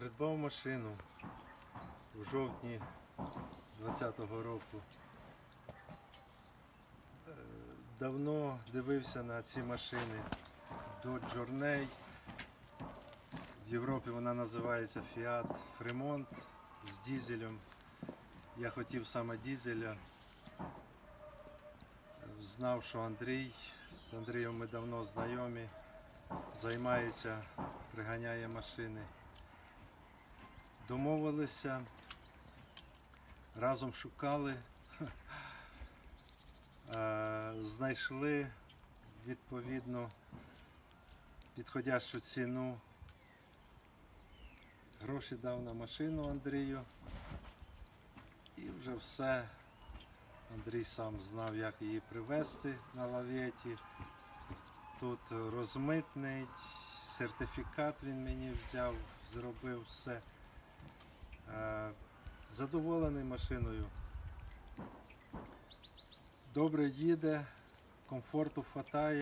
Придбав машину в жовтні 2020 року. Е, Давно дивився на ці машини Dodge Journey. В Європі вона називається Fiat Fremont з дізелем. Я хотів саме дізеля. Знав, що Андрій, з Андрієм ми давно знайомі, займається, приганяє машини. Домовилися, разом шукали, Е, знайшли відповідно підходящу ціну. Гроші дав на машину Андрію. І вже все. Андрій сам знав, як її привезти на лаветі. Тут розмитнить, сертифікат він мені взяв, зробив все. Е, Задоволений машиною. Добре їде, комфорту хватає.